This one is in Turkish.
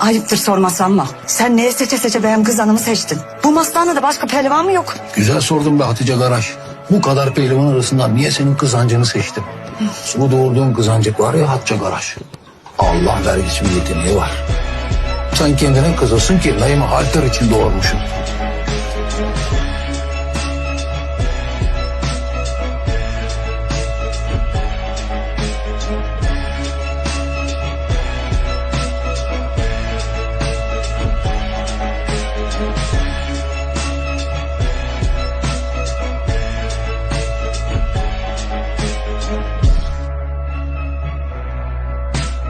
Ayıptır sormasam mı? Sen neye seçe seçe benim kız hanımı seçtin? Bu mastanede başka pehlivan mı yok? Güzel sordun be Hatice Garaj. Bu kadar pehlivan arasından niye senin kızancını seçtim? Bu doğurduğun kızancık var ya Hatice Garaj. Allah vergisi bir yeteneği var. Sen kendine kızılsın ki dayımı halter için doğurmuşsun.